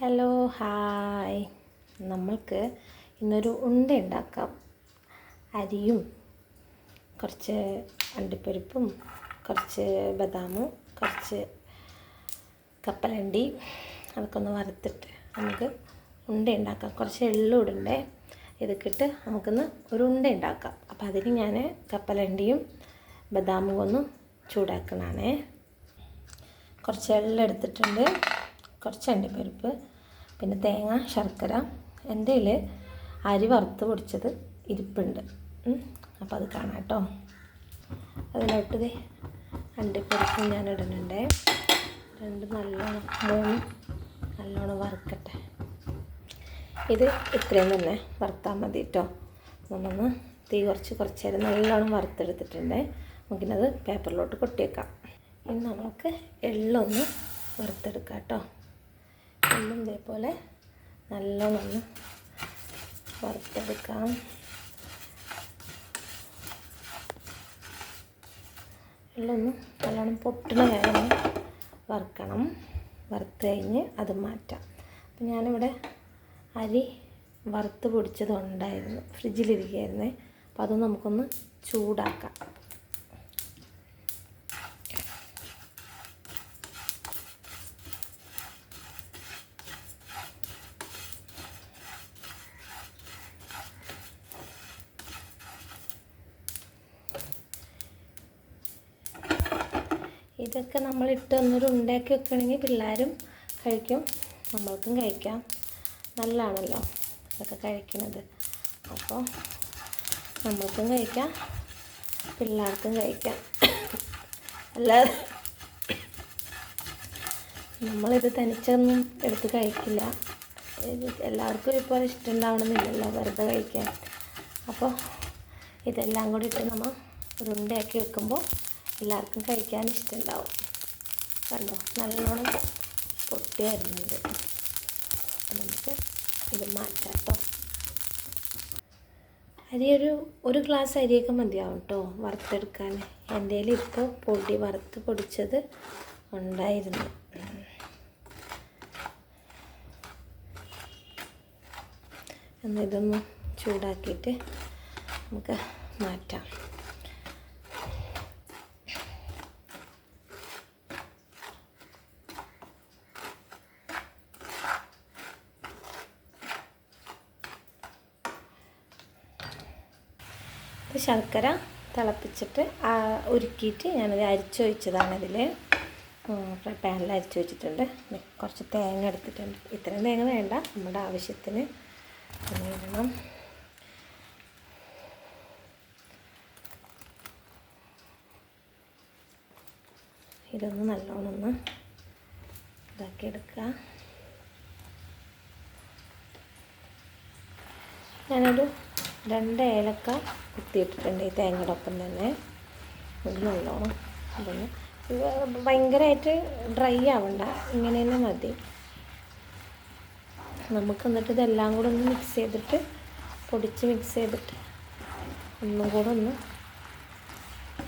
Hello hi. നമ്മൾക്ക് ഇന്നൊരു ഉണ്ട ഉണ്ടാക്കാം. അരിയും കുറച്ച് അണ്ടിപ്പരിപ്പും കുറച്ച് ബദാമും കുറച്ച് കപ്പലണ്ടി അതൊക്കെ ഒന്ന് വറുത്തിട്ട് നമുക്ക് ഉണ്ട ഉണ്ടാക്കാം. കുറച്ച് എള്ളും ഇടണ്ടേ ഇതൊക്കെ ഇട്ട് നമുക്കൊന്ന് ഒരു ഉണ്ട ഉണ്ടാക്കാം. അപ്പം അതിന് ഞാൻ കപ്പലണ്ടിയും ബദാമും ഒന്ന് ചൂടാക്കണാണേ. കുറച്ച് എള്ളെടുത്തിട്ടുണ്ട് കുറച്ച് അണ്ടിപ്പരിപ്പ് പിന്നെ തേങ്ങ ശർക്കര എന്റെ കയ്യിൽ അരി വറുത്ത് പൊടിച്ചത് ഇരിപ്പുണ്ട്. അപ്പോൾ അത് കാണാം കേട്ടോ. അതിലോട്ട് ദേ അണ്ടിപ്പരിപ്പ് ഞാൻ ഇടുന്നുണ്ട്. രണ്ട് നല്ലോണം മൂന്ന് നല്ലോണം വറുക്കട്ടെ. ഇത് ഇത്രയും തന്നെ വറുത്താൽ മതി കേട്ടോ. നമ്മളൊന്ന് തീ കുറച്ച് കുറച്ച് നേരം നല്ലോണം വറുത്തെടുത്തിട്ടുണ്ട്. നമുക്കിനത് പേപ്പറിലോട്ട് കൊട്ടിയേക്കാം. ഇനി നമുക്ക് എള്ളൊന്ന് വറുത്തെടുക്കാം കേട്ടോ. എള്ളും ഇതേപോലെ നല്ലോണം വറുത്തെടുക്കാം. എള്ളൊന്ന് നല്ലോണം പൊട്ടണ കാര്യം വറുക്കണം. വറുത്ത് കഴിഞ്ഞ് അത് മാറ്റാം. അപ്പം ഞാനിവിടെ അരി വറുത്ത് പൊടിച്ചത് ഉണ്ടായിരുന്നു ഫ്രിഡ്ജിലിരിക്കുകയായിരുന്നേ. അപ്പോൾ അത് നമുക്കൊന്ന് ചൂടാക്കാം. ഇതൊക്കെ നമ്മൾ ഇട്ട് ഒന്നൊരു ഉണ്ടാക്കി വെക്കണമെങ്കിൽ പിള്ളേരും കഴിക്കും നമ്മൾക്കും കഴിക്കാം. നല്ലതാണല്ലോ ഇതൊക്കെ കഴിക്കുന്നത് അപ്പോൾ നമ്മൾക്കും കഴിക്കാം പിള്ളേർക്കും കഴിക്കാം. അല്ലാതെ നമ്മളിത് തനിച്ചൊന്നും എടുത്ത് കഴിക്കില്ല. എല്ലാവർക്കും ഇപ്പോൾ ഇഷ്ടമുണ്ടാവണമെന്നില്ലല്ലോ വെറുതെ കഴിക്കാൻ. അപ്പോൾ ഇതെല്ലാം കൂടി ഇട്ട് നമ്മൾ ഒരു ഉണ്ടയാക്കി വെക്കുമ്പോൾ എല്ലാവർക്കും കഴിക്കാൻ ഇഷ്ടമുണ്ടാവും. കണ്ടോ? നല്ലോണം പൊട്ടി വരുന്നുണ്ട്. നമുക്ക് ഇത് മാറ്റാം കേട്ടോ. അരി ഒരു ഒരു ഗ്ലാസ് അരിയൊക്കെ മതിയാവും കേട്ടോ വറുത്തെടുക്കാൻ. എന്റെ ഇപ്പോൾ പൊടി വറുത്ത് പൊടിച്ചത് ഉണ്ടായിരുന്നു. എന്നാൽ ഇതൊന്ന് ചൂടാക്കിയിട്ട് നമുക്ക് മാറ്റാം. ശർക്കര തിളപ്പിച്ചിട്ട് ഉരുക്കിയിട്ട് ഞാനത് അരിച്ചു വെച്ചതാണ് ഇതിൽ പാനിൽ അരിച്ചു വെച്ചിട്ടുണ്ട്. കുറച്ച് തേങ്ങ എടുത്തിട്ടുണ്ട്. ഇത്രയും തേങ്ങ വേണ്ട. നമ്മുടെ ആവശ്യത്തിന് ഇടണം. ഇതൊന്ന് നല്ലോണം ഒന്ന് ഇതാക്കി എടുക്കുക ഞാനൊരു രണ്ട് ഏലക്ക കുത്തിയിട്ടിട്ടുണ്ട് ഈ തേങ്ങയുടെ ഒപ്പം തന്നെ. ഇത് നല്ലോണം ഇതൊന്ന് ഭയങ്കരമായിട്ട് ഡ്രൈ ആവണ്ട. ഇങ്ങനെ തന്നെ മതി. നമുക്ക് എന്നിട്ട് ഇതെല്ലാം കൂടെ ഒന്ന് മിക്സ് ചെയ്തിട്ട് പൊടിച്ച് മിക്സ് ചെയ്തിട്ട് ഒന്നും കൂടെ ഒന്ന്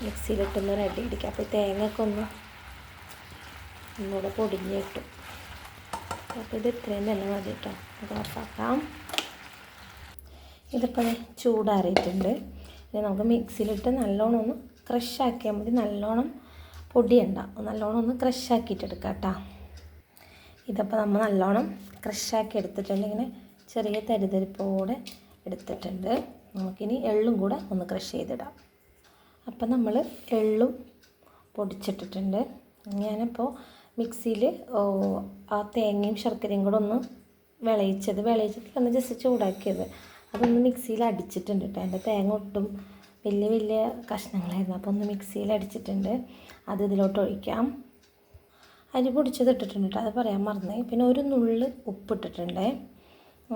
മിക്സിയിലിട്ടൊന്ന് റെഡി അടിക്കുക അപ്പോൾ തേങ്ങയൊക്കെ ഒന്ന് ഒന്നുകൂടെ പൊടിഞ്ഞ് കിട്ടും. അപ്പോൾ ഇത് ഇത്രയും തന്നെ മതി കേട്ടോ അത് ഓഫാക്കാം ഇതിപ്പോൾ ചൂടാറിയിട്ടുണ്ട്. ഇനി നമുക്ക് മിക്സിയിലിട്ട് നല്ലോണം ഒന്ന് ക്രഷ് ആക്കിയാൽ മതി. നല്ലോണം പൊടിയണ്ട. നല്ലോണം ഒന്ന് ക്രഷ് ആക്കിയിട്ട് എടുക്കാം കേട്ടോ ഇതപ്പോൾ നമ്മൾ നല്ലോണം ക്രഷാക്കി എടുത്തിട്ടുണ്ട്. ഇങ്ങനെ ചെറിയ തരിതരിപ്പോടെ എടുത്തിട്ടുണ്ട്. നമുക്കിനി എള്ളും കൂടെ ഒന്ന് ക്രഷ് ചെയ്തിടാം. അപ്പം നമ്മൾ എള്ളും പൊടിച്ചിട്ടിട്ടുണ്ട്. ഞാനിപ്പോൾ മിക്സിയിൽ ആ തേങ്ങയും ശർക്കരയും കൂടെ ഒന്ന് വിളയിച്ചത്. വിളയിച്ചിട്ട് ഒന്ന് ജസ്റ്റ് ചൂടാക്കിയത്. അതൊന്ന് മിക്സിയിൽ അടിച്ചിട്ടുണ്ട് കേട്ടോ എന്റെ തേങ്ങ ഒട്ടും വലിയ വലിയ കഷ്ണങ്ങളായിരുന്നു. അപ്പോൾ ഒന്ന് മിക്സിയിൽ അടിച്ചിട്ടുണ്ട്. അത് ഇതിലോട്ട് ഒഴിക്കാം. അരി പൊടിച്ചത് ഇട്ടിട്ടുണ്ട് കേട്ടോ അത് പറയാൻ മറന്നേ പിന്നെ ഒരു നുള്ള് ഉപ്പിട്ടിട്ടുണ്ട്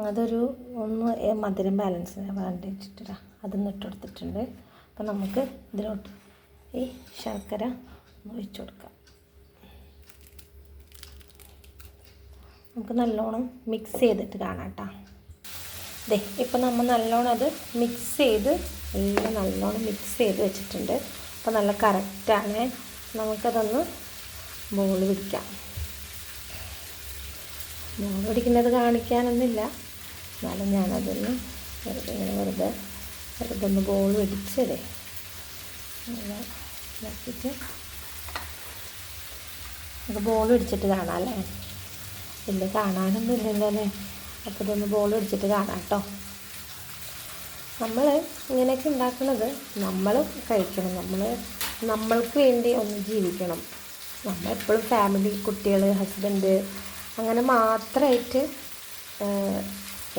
അതൊരു ഒന്ന് മധുരം ബാലൻസിന് വേണ്ടിയിട്ടിട്ടാ. അതൊന്ന് ഇട്ട് കൊടുത്തിട്ടുണ്ട്. അപ്പം നമുക്ക് ഇതിലോട്ട് ഈ ശർക്കര ഒഴിച്ചു കൊടുക്കാം. നമുക്ക് നല്ലോണം മിക്സ് ചെയ്തിട്ട് കാണാം കേട്ടോ ദേ ഇപ്പം നമ്മൾ നല്ലോണം അത് മിക്സ് ചെയ്ത് എല്ലാം നല്ലോണം മിക്സ് ചെയ്ത് വെച്ചിട്ടുണ്ട്. അപ്പോൾ നല്ല കറക്റ്റാണ് നമുക്കതൊന്ന് ബോൾ പിടിക്കാം. ബോൾ പിടിക്കുന്നത് കാണിക്കാനൊന്നുമില്ല. എന്നാലും ഞാനതൊന്ന് വെറുതെ ഇങ്ങനെ വെറുതെ വെറുതെ ഒന്ന് ബോൾ പിടിച്ചതേ ഇതാക്കിയിട്ട് നമുക്ക് ബോൾ പിടിച്ചിട്ട് കാണാം അല്ലേ? ഇല്ല കാണാനൊന്നും ഇല്ലല്ലോ അല്ലേ? അപ്പോൾ ഇതൊന്ന് ബോൾ പിടിച്ചിട്ട് കാണാം കേട്ടോ നമ്മൾ ഇങ്ങനെയൊക്കെ ഉണ്ടാക്കുന്നത് നമ്മൾ കഴിക്കണം. നമ്മൾ നമ്മൾക്ക് വേണ്ടി ഒന്ന് ജീവിക്കണം. നമ്മളെപ്പോഴും ഫാമിലി കുട്ടികൾ ഹസ്ബൻഡ് അങ്ങനെ മാത്രമായിട്ട്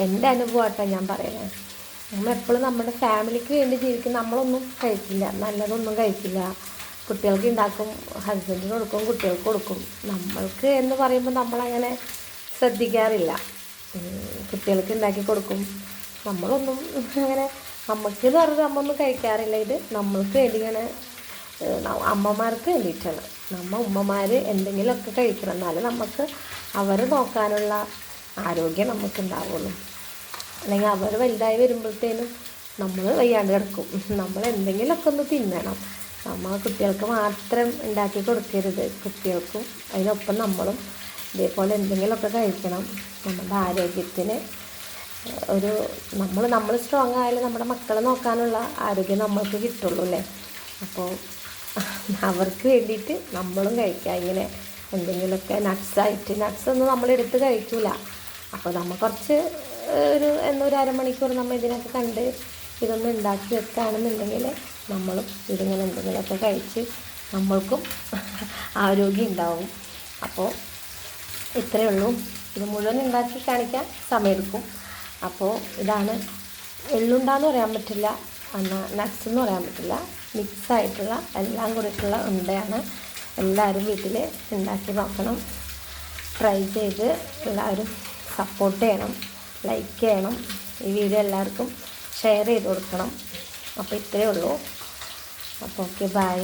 എന്റെ അനുഭവമായിട്ടാണ് ഞാൻ പറയുന്നത് നമ്മൾ എപ്പോഴും നമ്മുടെ ഫാമിലിക്ക് വേണ്ടി ജീവിക്കും നമ്മളൊന്നും കഴിക്കില്ല. നല്ലതൊന്നും കഴിക്കില്ല. കുട്ടികൾക്ക് ഉണ്ടാക്കും ഹസ്ബൻഡിന് കൊടുക്കും കുട്ടികൾക്ക് കൊടുക്കും. നമ്മൾക്ക് എന്ന് പറയുമ്പോൾ നമ്മളങ്ങനെ ശ്രദ്ധിക്കാറില്ല. കുട്ടികൾക്ക് ഉണ്ടാക്കി കൊടുക്കും. നമ്മളൊന്നും അങ്ങനെ നമുക്ക് എന്ന് പറഞ്ഞാൽ നമ്മൊന്നും കഴിക്കാറില്ല. ഇത് നമ്മൾക്ക് വേണ്ടി ഇങ്ങനെ അമ്മമാർക്ക് വേണ്ടിയിട്ടാണ്. നമ്മ ഉമ്മമാർ എന്തെങ്കിലുമൊക്കെ കഴിക്കണം. എന്നാലേ നമുക്ക് അവർ നോക്കാനുള്ള ആരോഗ്യം നമുക്ക് ഉണ്ടാവുള്ളൂ. അല്ലെങ്കിൽ അവർ വലുതായി വരുമ്പോഴത്തേനും നമ്മൾ വയ്യാണ്ട് കിടക്കും. നമ്മൾ എന്തെങ്കിലുമൊക്കെ ഒന്ന് തിന്നണം. നമ്മൾ കുട്ടികൾക്ക് മാത്രം ഉണ്ടാക്കി കൊടുക്കരുത്. കുട്ടികൾക്കും അതിനൊപ്പം നമ്മളും ഇതേപോലെ എന്തെങ്കിലുമൊക്കെ കഴിക്കണം. നമ്മുടെ ആരോഗ്യത്തിന് ഒരു നമ്മൾ നമ്മൾ സ്ട്രോങ് ആയാലും നമ്മുടെ മക്കളെ നോക്കാനുള്ള ആരോഗ്യം നമ്മൾക്ക് കിട്ടുള്ളൂ അല്ലേ? അപ്പോൾ അവർക്ക് വേണ്ടിയിട്ട് നമ്മളും കഴിക്കുക ഇങ്ങനെ എന്തെങ്കിലുമൊക്കെ നട്ട്സായിട്ട് നട്ട്സ് ഒന്നും നമ്മളെടുത്ത് കഴിക്കില്ല അപ്പോൾ നമ്മൾ കുറച്ച് ഒരു എന്നൊരു അരമണിക്കൂർ നമ്മൾ ഇതിനൊക്കെ കണ്ട് ഇതൊന്നും ഉണ്ടാക്കി വെക്കുകയാണെന്നുണ്ടെങ്കിൽ നമ്മളും ഇതിങ്ങനെ എന്തെങ്കിലുമൊക്കെ കഴിച്ച് നമ്മൾക്കും ആരോഗ്യം ഉണ്ടാവും. അപ്പോൾ ഇത്രയേ ഉള്ളൂ. ഇത് മുഴുവൻ ഉണ്ടാക്കി കാണിക്കാൻ സമയമെടുക്കും. അപ്പോൾ ഇതാണ് എള്ളുണ്ടാന്ന് പറയാൻ പറ്റില്ല എന്നാൽ നട്ട്സ് എന്ന് പറയാൻ പറ്റില്ല. മിക്സ് ആയിട്ടുള്ള എല്ലാം കൂടിയിട്ടുള്ള ഉണ്ടയാണ്. എല്ലാവരും വീട്ടിൽ ഉണ്ടാക്കി നോക്കണം. ട്രൈ ചെയ്ത് എല്ലാവരും സപ്പോർട്ട് ചെയ്യണം ലൈക്ക് ചെയ്യണം. ഈ വീഡിയോ എല്ലാവർക്കും ഷെയർ ചെയ്ത് കൊടുക്കണം. അപ്പോൾ ഇത്രയേ ഉള്ളൂ. അപ്പോൾ ഓക്കെ ബൈ